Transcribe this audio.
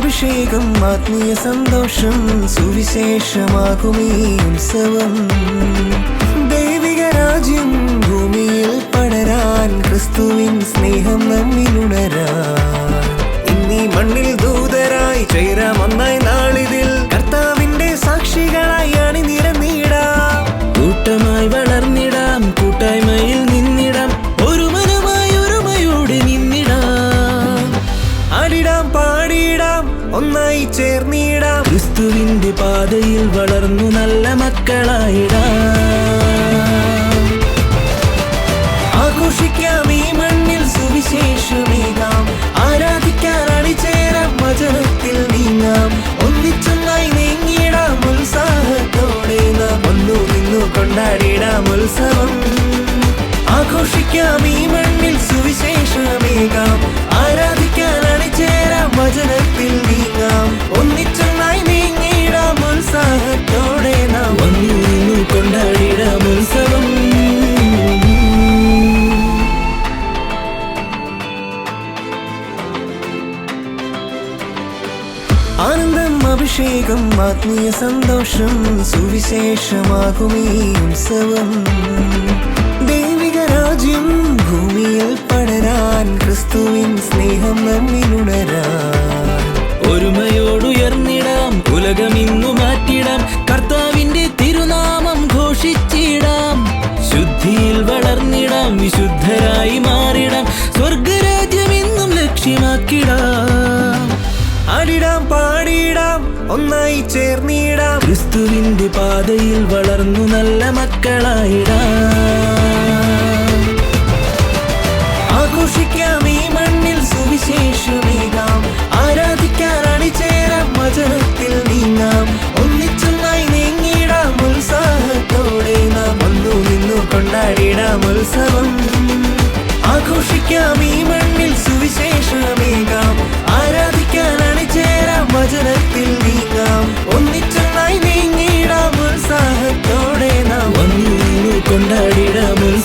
അഭിഷേകം ആത്മീയ സന്തോഷം സുവിശേഷമാകും ഈ ഉത്സവം. ദൈവിക രാജ്യം ഭൂമിയിൽ പടരാൻ ക്രിസ്തുവിൻ സ്നേഹം നമ്മിലുണരാൻ. ചേർന്നിടാം. ക്രിസ്തുവിന്റെ പാതയിൽ വളർന്നു നല്ല മക്കളായിടാം. ആഘോഷിക്കാം ഈ മണ്ണിൽ സുവിശേഷമേകാം. ആരാധിക്കാൻ അണിചേരാം വചനത്തിൽ നീങ്ങാം. ഒന്നിച്ചൊന്നായി നീങ്ങിടാം ഉത്സാഹത്തോടെ നാം ഒന്നു നിന്നു കൊണ്ടാടിടാം ഉത്സവം. ആഘോഷിക്കാം ഈ മണ്ണിൽ സുവിശേഷമേകാം. ആരാധിക്കാൻ ആനന്ദം അഭിഷേകം ആത്മീയ സന്തോഷം സുവിശേഷമാകും ഈ ഉത്സവം. ദൈവിക രാജ്യം ഭൂമിയിൽ പടരാൻ ക്രിസ്തുവിൻ സ്നേഹം നമ്മിലുണരാൻ. ഒരുമയോടുയർന്നിടാം ഉലകമിന്നു മാറ്റിടാം കർത്താവിന്റെ തിരുനാമം ഘോഷിച്ചിടാം. ശുദ്ധിയിൽ വളർന്നിടാം വിശുദ്ധരായി മാറിടാം സ്വർഗരാജ്യം ഇന്നും ലക്ഷ്യമാക്കിടാം. ഒന്നായി ചേർന്നിടാം. ക്രിസ്തുവിന്റെ പാതയിൽ വളർന്നു നല്ല മക്കളായിടാം. ആഘോഷിക്കാം ഈ മണ്ണിൽ സുവിശേഷമേകാം. ആരാധിക്കാൻ അണിചേരാം വചനത്തിൽ നീങ്ങാം. ഒന്നിച്ചൊന്നായി നീങ്ങിടാം ഉത്സാഹത്തോടെ നാം വന്നു നിന്നു കൊണ്ടാടിയിടാം ഉത്സവം. ആഘോഷിക്കാം ഈ മണ്ണിൽ സുവിശേഷമേകാം. ആരാധി கொண்டாடிட முன்